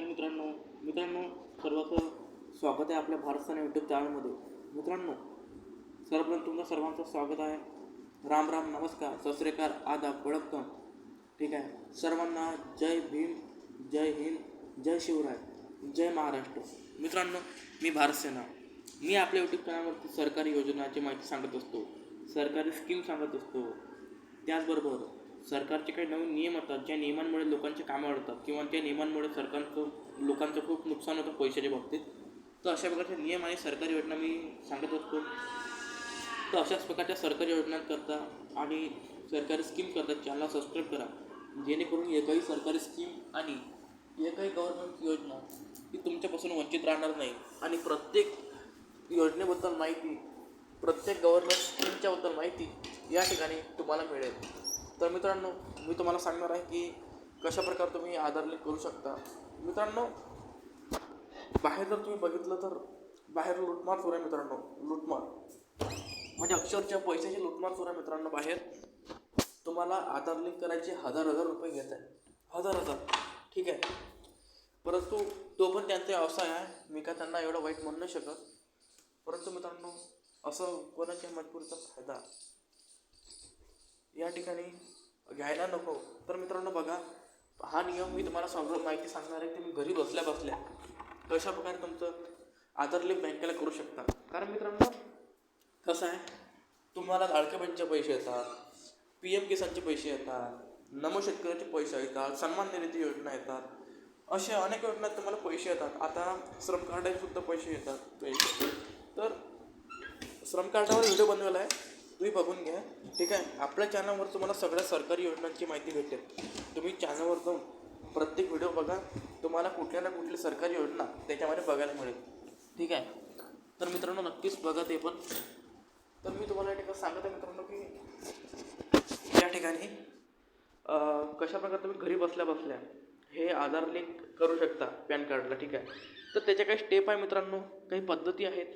नमस्कार मित्रांनो मित्रांनो सर्वांचं स्वागत आहे आपल्या भारत सण यूट्यूब चॅनलमध्ये. मित्रांनो सर्वप्रथम तुमचं सर्वांचं स्वागत आहे. राम राम नमस्कार. ससरेकार आदा अकाल आदाब वडक्कम. ठीक आहे? सर्वांना जय भीम जय हिंद जय शिवराय जय महाराष्ट्र. मित्रांनो मी भारत सेना. मी आपल्या यूट्यूब चॅनलवरती सरकारी योजनाची माहिती सांगत असतो. सरकारी स्कीम सांगत असतो. त्याचबरोबर सरकारचे काही नवीन नियम येतात ज्या नियमांमुळे लोकांचे कामं अडतात किंवा त्या नियमांमुळे सरकारचं लोकांचं खूप नुकसान होतं पैशाच्या बाबतीत. तर अशा प्रकारचे नियम आणि सरकारी योजना मी सांगत असतो. तर अशाच प्रकारच्या सरकारी योजनांकरता आणि सरकारी स्कीम करता चॅनलला सबस्क्राईब करा. जेणेकरून एकही सरकारी स्कीम आणि एकही गव्हर्नमेंट योजना ही तुमच्यापासून वंचित राहणार नाही. आणि प्रत्येक योजनेबद्दल माहिती प्रत्येक गव्हर्नमेंट स्कीमच्याबद्दल माहिती या ठिकाणी तुम्हाला मिळेल. तर मित्रांनो मी तुम्हाला सांगणार आहे की कशा प्रकारे तुम्ही आधार लिंक करू शकता. मित्रांनो बाहेर जर तुम्ही बघितलं तर बाहेर लुटमार सुरू आहे मित्रांनो लुटमार. म्हणजे अक्षरच्या पैशाची लुटमार सुरू आहे मित्रांनो बाहेर. तुम्हाला आधार लिंक करायचे हजार हजार रुपये घेत आहे. हजार हजार. ठीक आहे. परंतु तो पण त्यांचा व्यवसाय आहे. मी काय त्यांना एवढं वाईट म्हणू नाही शकत. परंतु मित्रांनो असं कोणाच्या मजबूरीचा फायदा? या ठिकाणी घ्यायला नको. तर मित्रांनो बघा हा नियम मी तुम्हाला सगळं माहिती सांगणार आहे की तुम्ही घरी बसल्या बसल्या कशा प्रकारे तुमचं आधार लिंक बँकेला करू शकता. कारण मित्रांनो कसं आहे तुम्हाला लाडक्या पैसे येतात पी एम किसानचे पैसे येतात नमो शेतकऱ्याचे पैसे येतात सन्मान निधी योजना येतात अशा अनेक योजनात तुम्हाला पैसे येतात. आता श्रम कार्डाचे सुद्धा पैसे येतात. पैसे तर श्रम कार्डावर व्हिडिओ बनवला आहे. तुम्ही बघून घ्या. ठीक आहे? आपल्या चॅनलवर तुम्हाला सगळ्या सरकारी योजनांची माहिती भेटेल. तुम्ही चॅनलवर जाऊन प्रत्येक व्हिडिओ बघा. तुम्हाला कुठल्या ना कुठली सरकारी योजना त्याच्यामध्ये बघायला मिळेल. ठीक आहे? तर मित्रांनो नक्कीच बघा ते पण. तर मी तुम्हाला या ठिकाणी सांगत आहे मित्रांनो की या ठिकाणी कशाप्रकारे कशा प्रकारे तुम्ही घरी बसल्या बसल्या हे आधार लिंक करू शकता पॅन कार्डला ठीक आहे? तर त्याच्या काही स्टेप आहे मित्रांनो. काही पद्धती आहेत.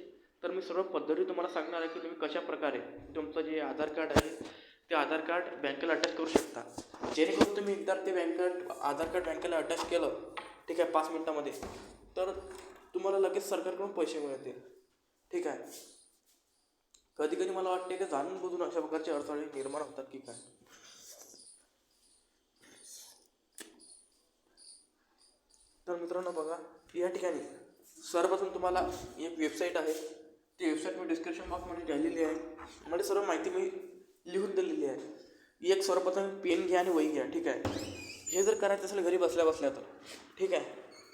तर मी सर्व पद्धती तुम्हाला सांगणार आहे की तुम्ही कशा प्रकारे तुमचं जे आधार कार्ड आहे ते आधार कार्ड बँकेला अटॅच करू शकता. जेणेकरून तुम्ही एकदा ते बँक कार्ड आधार कार्ड बँकेला अटॅच केलं ठीक आहे पाच मिनटामध्ये तर तुम्हाला लगेच सरकारकडून पैसे मिळतील. ठीक आहे? कधी कधी मला वाटते की जाणून बुजून अशा प्रकारचे अडचणी निर्माण होतात की काय? तर मित्रांनो बघा या ठिकाणी सर्वप्रथम तुम्हाला एक वेबसाईट आहे. ती वेबसाईट मी डिस्क्रिप्शन बॉक्समध्ये लिहिलेली आहे. म्हणजे सर्व माहिती मी लिहून दिलेली आहे. एक सर्वप्रथम पेन घ्या आणि वही घ्या ठीक आहे? हे जर करायचं असेल घरी बसल्या बसल्या तर ठीक आहे?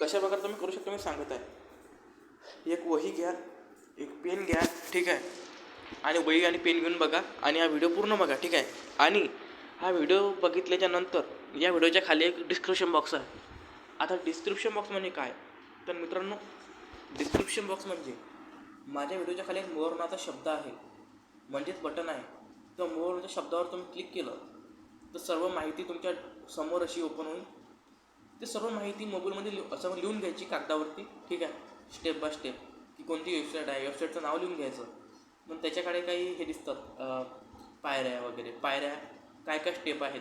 कशा प्रकारे तुम्ही करू शकता मी सांगत आहे. एक वही घ्या एक पेन घ्या ठीक आहे? आणि वही आणि पेन घेऊन बघा आणि हा व्हिडिओ पूर्ण बघा ठीक आहे? आणि हा व्हिडिओ बघितल्याच्या नंतर या व्हिडिओच्या खाली एक डिस्क्रिप्शन बॉक्स आहे. आता डिस्क्रिप्शन बॉक्स म्हणजे काय? तर मित्रांनो डिस्क्रिप्शन बॉक्स म्हणजे माझ्या व्हिडिओच्या खाली एक मोर शब्द आहे. म्हणजेच बटन आहे. तर मोरच्या शब्दावर तुम्ही क्लिक केलं तर सर्व माहिती तुमच्यासमोर अशी ओपन होईल. ते सर्व माहिती मोबाईलमध्ये लिहू असं लिहून घ्यायची कागदावरती ठीक आहे? स्टेप बाय स्टेप की कोणती वेबसाईट आहे? वेबसाईटचं नाव लिहून घ्यायचं. मग त्याच्याकडे काही हे दिसतात पायऱ्या वगैरे. पायऱ्या काय काय स्टेप आहेत?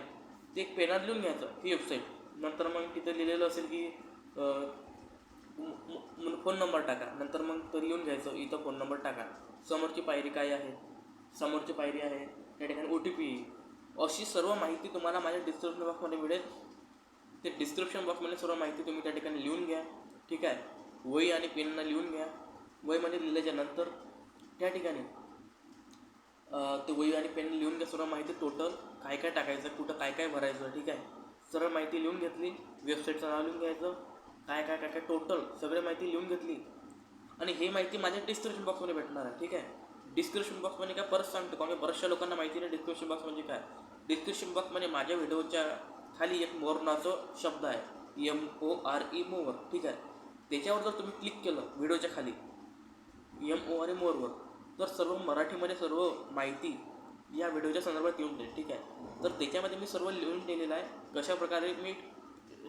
ते एक पेनात लिहून घ्यायचं ही वेबसाईट नंतर मग तिथं लिहिलेलं असेल की फोन नंबर टाका. नंतर मग तो लिहून घ्यायचं इथं फोन नंबर टाका. समोरची पायरी काय आहे? समोरची पायरी आहे. त्या ठिकाणी ओ टी पी अशी सर्व माहिती तुम्हाला माझ्या डिस्क्रिप्शन बॉक्समध्ये मिळेल. ते डिस्क्रिप्शन बॉक्समध्ये सर्व माहिती तुम्ही त्या ठिकाणी लिहून घ्या. ठीक आहे? वही आणि पेननं लिहून घ्या. वहीमध्ये म्हणजे लिहिल्याच्या नंतर त्या ठिकाणी ते वही आणि पेन लिहून घ्या. सर्व माहिती टोटल काय काय टाकायचं कुठं काय काय भरायचं ठीक आहे? सर्व माहिती लिहून घेतली. वेबसाईटचं नाव लिहून घ्यायचं. काय काय काय काय टोटल सगळी माहिती लिहून घेतली. आणि हे माहिती माझ्या डिस्क्रिप्शन बॉक्समध्ये भेटणार आहे ठीक आहे? डिस्क्रिप्शन बॉक्समध्ये काय परत सांगतो कारण बऱ्याचशा लोकांना माहिती नाही डिस्क्रिप्शन बॉक्स म्हणजे काय. डिस्क्रिप्शन बॉक्समध्ये माझ्या व्हिडिओच्या खाली एक मोर नावाचा शब्द आहे एम ओ आर ई मोवर ठीक आहे? त्याच्यावर जर तुम्ही क्लिक केलं व्हिडिओच्या खाली एम ओ आर ई मोरवर तर सर्व मराठीमध्ये सर्व माहिती या व्हिडिओच्या संदर्भात येऊन जाईल ठीक आहे? तर त्याच्यामध्ये मी सर्व लिहून दिलेलं आहे. कशा प्रकारे मी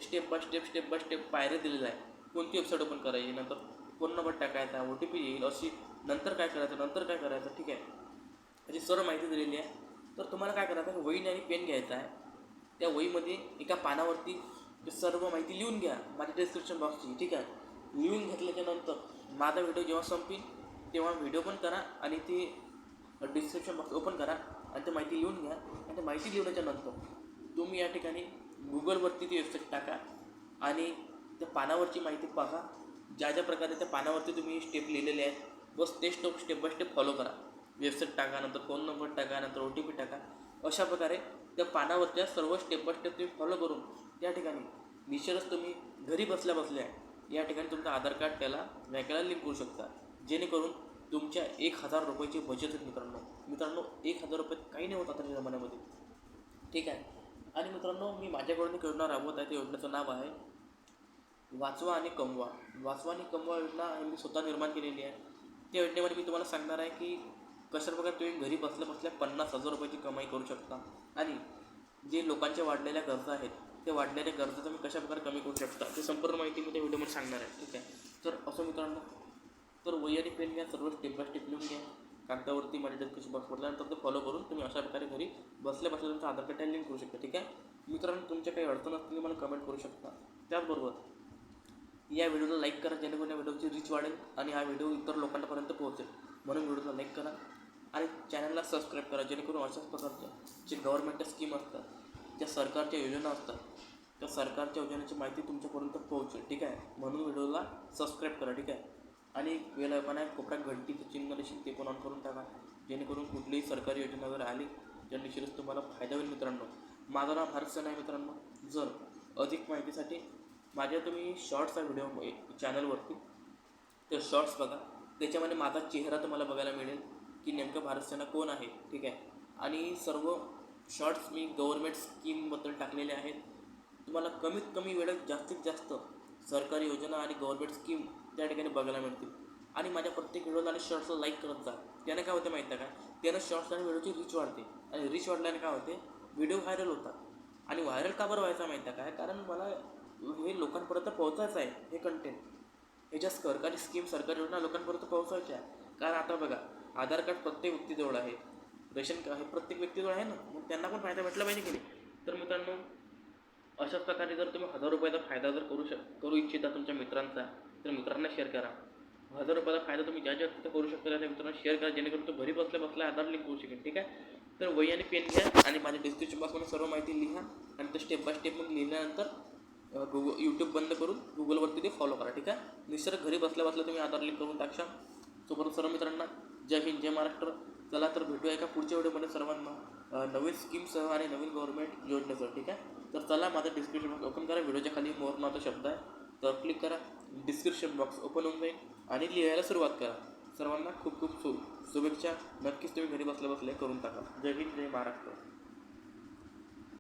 step by step step by step पायऱ्या दिलेल्या आहे कोणती वेबसाईट ओपन करायची? नंतर फोन नंबर टाकायचा? ओ टी पी येईल. अशी नंतर काय करायचं? नंतर काय करायचं? ठीक आहे. अशी सर्व माहिती दिलेली आहे. तर तुम्हाला काय करायचं आहे? वहीने आणि पेन घ्यायचा आहे. त्या वहीमध्ये एका पानावरती सर्व माहिती लिहून घ्या. माझ्या डिस्क्रिप्शन बॉक्सची ठीक आहे? लिहून घेतल्याच्यानंतर माझा व्हिडिओ जेव्हा संपेल तेव्हा व्हिडिओ पण करा आणि ती डिस्क्रिप्शन बॉक्स ओपन करा आणि ते माहिती लिहून घ्या. आणि ते माहिती लिहिल्याच्या नंतर तुम्ही या ठिकाणी गुगलवरती ती वेबसाईट टाका आणि त्या पानावरची माहिती पहा. ज्या ज्या प्रकारे त्या पानावरती तुम्ही स्टेप लिहिलेले आहेत बस ते stop step by step follow करा. वेबसाईट टाका नंतर फोन नंबर टाका नंतर ओ टी पी टाका. अशा प्रकारे त्या पानावरच्या सर्व स्टेप बाय स्टेप तुम्ही फॉलो करून त्या ठिकाणी निश्चितच तुम्ही घरी बसल्या बसल्या या ठिकाणी तुमचं आधार कार्ड त्याला बँकेला लिंक करू शकता. जेणेकरून तुमच्या एक हजार रुपयाची बचत होईल मित्रांनो. मित्रांनो एक हजार रुपये काही नाही होत आताच्या जमान्यामध्ये. ठीक आहे? आणि मित्रांनो मी माझ्याकडून एक योजना राबवत आहे त्या योजनेचं नाव आहे वाचवा आणि कमवा. वाचवा आणि कमवा योजना मी स्वतः निर्माण केलेली आहे. त्या योजनेमध्ये मी तुम्हाला सांगणार आहे की कशा प्रकारे तुम्ही घरी बसल्या बसल्या पन्नास हजार रुपयाची कमाई करू शकता. आणि जे लोकांच्या वाढलेल्या गरजा आहेत ते वाढलेल्या गरजा तुम्ही कशा प्रकारे कमी करू शकता ते संपूर्ण माहिती मी त्या व्हिडिओमध्ये सांगणार आहे. ठीक आहे? तर असं मित्रांनो तर वही पेन घ्या सर्व स्टेप बाय स्टेप लिहून घ्या. कागदावरती माझ्या डिस्क्रिप्शन बॉक्स पडल्यानंतर ते फॉलो करून तुम्ही अशा प्रकारे घरी बसल्या बसल्या तुमचं आधार कार्ड लिंक करू शकता ठीक आहे? मित्रांनो तुमच्या काही अडचण असतील मला कमेंट करू शकता. त्याचबरोबर या व्हिडिओला लाईक करा जेणेकरून या व्हिडिओची रीच वाढेल आणि हा व्हिडिओ इतर लोकांपर्यंत पोहोचेल. म्हणून व्हिडिओला लाईक करा आणि चॅनलला सबस्क्राईब करा जेणेकरून अशाच प्रकारच्या जे गव्हर्नमेंटच्या स्कीम असतात ज्या सरकारच्या योजना असतात त्या सरकारच्या योजनेची माहिती तुमच्यापर्यंत पोहोचेल ठीक आहे? म्हणून व्हिडिओला सबस्क्राईब करा ठीक आहे? आणि वेळ आहे कोपऱ्यात घंटीचं चिन्ह नशील ते पण ऑन करून टाका. जेणेकरून कुठलीही सरकारी योजना जर आली तर निश्चितच तुम्हाला फायदा होईल मित्रांनो. माझं नाव फारसं नाही आहे मित्रांनो. जर अधिक माहितीसाठी माझ्या तुम्ही शॉर्ट्स हा व्हिडिओ चॅनलवरती ते शॉर्ट्स बघा. त्याच्यामध्ये माझा चेहरा तुम्हाला बघायला मिळेल की नेमकं भारत सेना कोण आहे ठीक आहे? आणि सर्व शॉर्ट्स मी गव्हर्मेंट स्कीमबद्दल टाकलेले आहेत. तुम्हाला कमीत कमी वेळेत जास्तीत जास्त सरकारी योजना आणि गव्हर्मेंट स्कीम त्या ठिकाणी बघायला मिळतील. आणि माझ्या प्रत्येक व्हिडिओला आणि शॉर्ट्सला लाईक करत जा. त्यानं काय होते माहीत आहे का? त्यानं शॉर्ट्स आणि व्हिडिओची रीच वाढते. आणि रीच वाढल्याने काय होते? व्हिडिओ व्हायरल होतात. आणि व्हायरल का बरं व्हायचा माहीत आहे काय कारण मला हे लोकांपर्यंत पोहोचायचं आहे हे कंटेंट ह्याच्या सरकारी स्कीम सरकारी योजना लोकांपर्यंत पोहोचायच्या आहे. कारण आता बघा आधार कार्ड प्रत्येक व्यक्तीजवळ आहे. रेशन कार्ड हे प्रत्येक व्यक्तीजवळ आहे ना? मग त्यांना पण फायदा भेटला पाहिजे की नाही? तर मित्रांनो अशाच प्रकारे जर तुम्ही हजार रुपयाचा फायदा जर करू शक करू इच्छिता तुमच्या मित्रांचा तर मित्रांना शेअर करा. हजार रुपयाचा फायदा तुम्ही ज्या ज्या तिथं करू शकता त्या मित्रांना शेअर करा जेणेकरून तो घरी बसल्या बसल्या आधार लिंक करू शकेल ठीक आहे? तर वही आणि पेन घ्या आणि माझ्या डिस्क्रिप्शन बॉक्समध्ये सर्व माहिती लिहा आणि ते स्टेप बाय स्टेप मग लिहिल्यानंतर गुगल यूट्यूब बंद करून गुगलवरती ते फॉलो करा ठीक आहे? निसर्ग घरी बसल्या बसल्या तुम्ही आधार लिंक करून टाकशा सोबत सर्व मित्रांना जय हिंद जय महाराष्ट्र. चला तर भेटूया एका पुढच्या व्हिडिओमध्ये सर्वांना नवीन स्कीमसह आणि नवीन गव्हर्नमेंट योजनेसह ठीक आहे? तर चला माझं डिस्क्रिप्शन बॉक्स ओपन करा. व्हिडिओच्या खाली मोर नावाचा शब्द आहे. तर क्लिक करा. डिस्क्रिप्शन बॉक्स ओपन होऊन जाईल आणि लिहायला सुरुवात करा. सर्वांना खूप खूप सु शुभेच्छा. नक्कीच तुम्ही घरी बसल्या बसल्या करून टाका. जय हिंद जय महाराष्ट्र.